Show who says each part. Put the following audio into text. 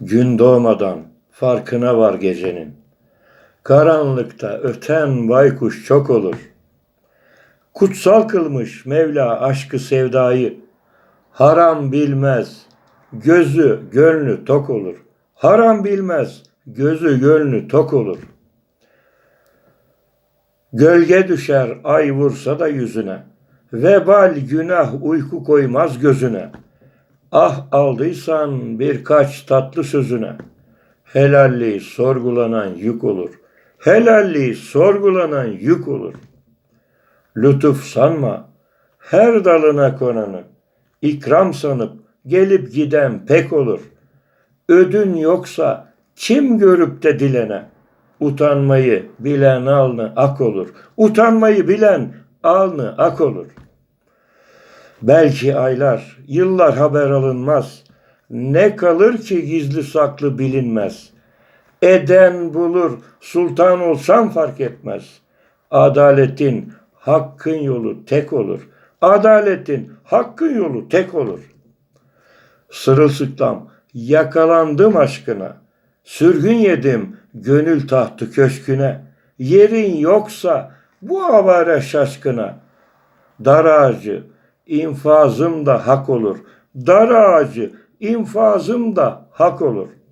Speaker 1: Gün doğmadan farkına var gecenin. Karanlıkta öten baykuş çok olur. Kutsal kılmış Mevla aşkı sevdayı. Haram bilmez, gözü gönlü tok olur. Haram bilmez, gözü gönlü tok olur. Gölge düşer ay vursa da yüzüne. Vebal günah uyku koymaz gözüne. Ah aldıysan birkaç tatlı sözüne. Helalliği sorgulanan yük olur. Helalliği sorgulanan yük olur. Lütuf sanma her dalına konanı. ikram sanıp gelip giden pek olur. Ödün yoksa kim görüp de dilene? Utanmayı bilen alnı ak olur. Utanmayı bilen alnı ak olur. Belki aylar, yıllar haber alınmaz. Ne kalır ki gizli saklı bilinmez. Eden bulur, sultan olsam fark etmez. Adaletin, hakkın yolu tek olur. Adaletin, hakkın yolu tek olur. Sırılsıklam, yakalandım aşkına. Sürgün yedim gönül tahtı köşküne. Yerin yoksa bu avare şaşkına. Dar ağacı, infazım da hak olur. Dar ağacı, infazım da hak olur.''